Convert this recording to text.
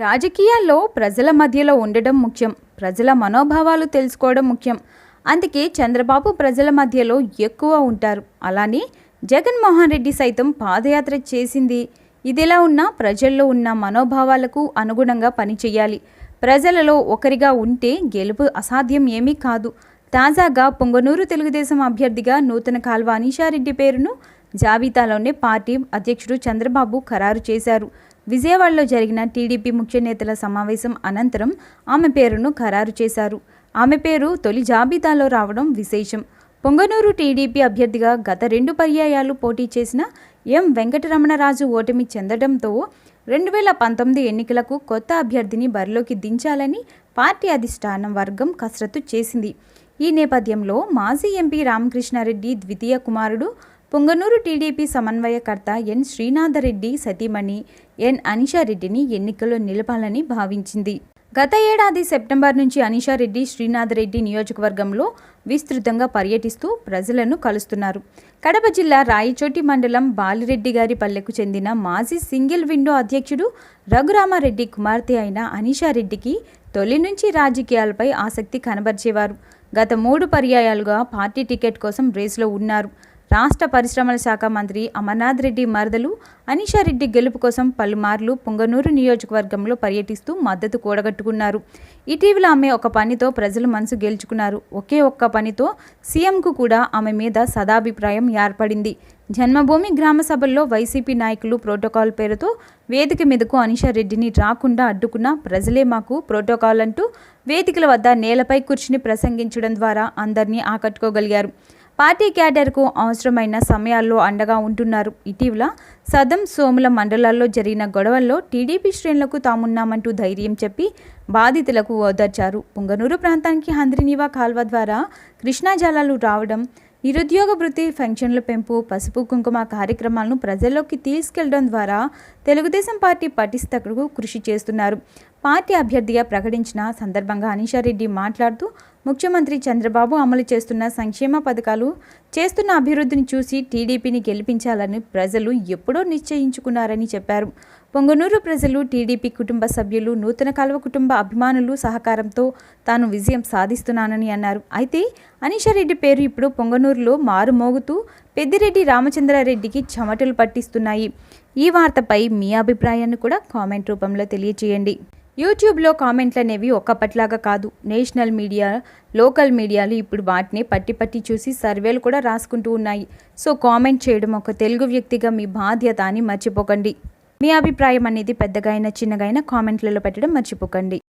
రాజకీయాల్లో ప్రజల మధ్యలో ఉండడం ముఖ్యం. ప్రజల మనోభావాలు తెలుసుకోవడం ముఖ్యం. అందుకే చంద్రబాబు ప్రజల మధ్యలో ఎక్కువ ఉంటారు. అలానే జగన్మోహన్ రెడ్డి సైతం పాదయాత్ర చేసింది. ఇదిలా ఉన్నా ప్రజల్లో ఉన్న మనోభావాలకు అనుగుణంగా పనిచేయాలి. ప్రజలలో ఒకరిగా ఉంటే గెలుపు అసాధ్యం ఏమీ కాదు. తాజాగా పొంగనూరు తెలుగుదేశం అభ్యర్థిగా నూతన కాల్వ అనీషారెడ్డి పేరును జాబితాలోనే పార్టీ అధ్యక్షుడు చంద్రబాబు ఖరారు చేశారు. విజయవాడలో జరిగిన టీడీపీ ముఖ్య నేతల సమావేశం అనంతరం ఆమె పేరును ఖరారు చేశారు. ఆమె పేరు తొలి జాబితాలో రావడం విశేషం. పొంగనూరు టీడీపీ అభ్యర్థిగా గత రెండు పర్యాయాలు పోటీ చేసిన ఎం వెంకటరమణరాజు ఓటమి చెందడంతో రెండు వేల పంతొమ్మిది ఎన్నికలకు కొత్త అభ్యర్థిని బరిలోకి దించాలని పార్టీ అధిష్టానం వర్గం కసరత్తు చేసింది. ఈ నేపథ్యంలో మాజీ ఎంపీ రామకృష్ణారెడ్డి ద్వితీయ కుమారుడు పొంగనూరు టీడీపీ సమన్వయకర్త ఎన్ శ్రీనాథరెడ్డి సతీమణి ఎన్ అనిషారెడ్డిని ఎన్నికల్లో నిలపాలని భావించింది. గత ఏడాది సెప్టెంబర్ నుంచి అనిషారెడ్డి శ్రీనాథరెడ్డి నియోజకవర్గంలో విస్తృతంగా పర్యటిస్తూ ప్రజలను కలుస్తున్నారు. కడప జిల్లా రాయచోటి మండలం బాలిరెడ్డి గారి పల్లెకు చెందిన మాజీ సింగిల్ విండో అధ్యక్షుడు రఘురామారెడ్డి కుమార్తె అయిన అనిషారెడ్డికి తొలి నుంచి రాజకీయాలపై ఆసక్తి కనబరిచేవారు. గత మూడు పర్యాయాలుగా పార్టీ టికెట్ కోసం రేసులో ఉన్నారు. రాష్ట్ర పరిశ్రమల శాఖ మంత్రి అమర్నాథ్ రెడ్డి మరదలు అనిషారెడ్డి గెలుపు కోసం పలుమార్లు పుంగనూరు నియోజకవర్గంలో పర్యటిస్తూ మద్దతు కూడగట్టుకున్నారు. ఇటీవల ఆమె ఒక పనితో ప్రజల మనసు గెలుచుకున్నారు. ఒకే ఒక్క పనితో సీఎంకు కూడా ఆమె మీద సదాభిప్రాయం ఏర్పడింది. జన్మభూమి గ్రామ సభల్లో వైసీపీ నాయకులు ప్రోటోకాల్ పేరుతో వేదిక మీదకు అనిషారెడ్డిని రాకుండా అడ్డుకున్న ప్రజలే మాకు ప్రోటోకాల్ అంటూ వేదికల వద్ద నేలపై కూర్చుని ప్రసంగించడం ద్వారా అందరినీ ఆకట్టుకోగలిగారు. పార్టీ క్యాడర్కు అవసరమైన సమయాల్లో అండగా ఉంటున్నారు. ఇటీవల సదం సోముల మండలాల్లో జరిగిన గొడవల్లో టీడీపీ శ్రేణులకు తామున్నామంటూ ధైర్యం చెప్పి బాధితులకు ఓదార్చారు. పుంగనూరు ప్రాంతానికి హంద్రినీవా కాల్వ ద్వారా కృష్ణా జలాలు రావడం నిరుద్యోగ వృత్తి ఫంక్షన్ల పెంపు పసుపు కుంకుమ కార్యక్రమాలను ప్రజల్లోకి తీసుకెళ్ళడం ద్వారా తెలుగుదేశం పార్టీ పటిష్టకు కృషి చేస్తున్నారు. పార్టీ అభ్యర్థిగా ప్రకటించిన సందర్భంగా అనిషారెడ్డి మాట్లాడుతూ ముఖ్యమంత్రి చంద్రబాబు అమలు చేస్తున్న సంక్షేమ పథకాలు చేస్తున్న అభివృద్ధిని చూసి టీడీపీని గెలిపించాలని ప్రజలు ఎప్పుడో నిశ్చయించుకున్నారని చెప్పారు. పొంగనూరు ప్రజలు టీడీపీ కుటుంబ సభ్యులు నూతన కాలువ కుటుంబ అభిమానులు సహకారంతో తాను విజయం సాధిస్తున్నానని అన్నారు. అయితే అనిషారెడ్డి పేరు ఇప్పుడు పొంగనూరులో మారుమోగుతూ పెద్దిరెడ్డి రామచంద్రారెడ్డికి చెమటలు పట్టిస్తున్నాయి. ఈ వార్తపై మీ అభిప్రాయాన్ని కూడా కామెంట్ రూపంలో తెలియచేయండి. యూట్యూబ్లో కామెంట్లు అనేవి ఒక్కప్పట్లాగా కాదు. నేషనల్ మీడియా లోకల్ మీడియాలు ఇప్పుడు వాటిని పట్టి పట్టి చూసి సర్వేలు కూడా రాసుకుంటూ ఉన్నాయి. సో కామెంట్ చేయడం ఒక తెలుగు వ్యక్తిగా మీ బాధ్యత అని మర్చిపోకండి. మీ అభిప్రాయం అనేది పెద్దగా అయినా చిన్నగా అయినా కామెంట్లలో పెట్టడం మర్చిపోకండి.